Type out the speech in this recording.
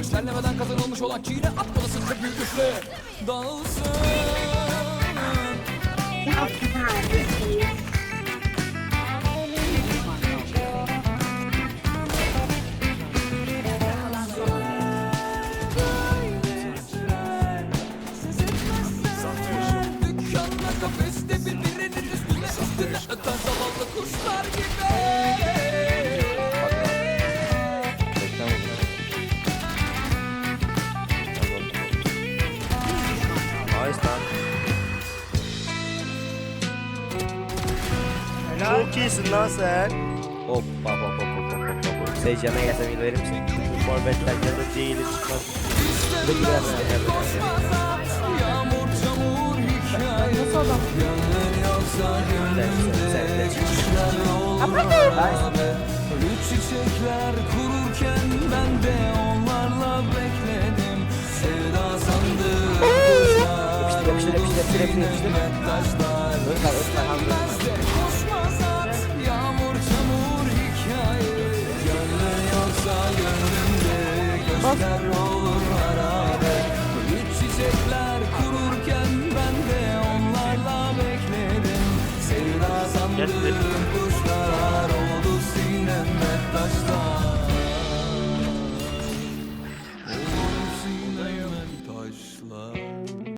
Terlemeden kazanılmış olan çiğne atmalısın çok büyük güçle Dağılsın Nice lan. Çok iyisin lan sen. Hop hop hop hop hop hop hop hop. Seyircime gelsem il verir misin? Forvetler ya da değilim çıkmaz. Ne gider Yağmur çamur hikaye Nasıl adam? Gönlün yoksa gönlümde Kuşlar olur beraber Ölü çiçekler kururken Yapıştır, yapıştır, yapıştır, yapıştır, yapıştır. Gönlün yoksa gönlümde Gözler olur harabe Ölü çiçekler kururken ben de onlarla bekledim Sevda sandım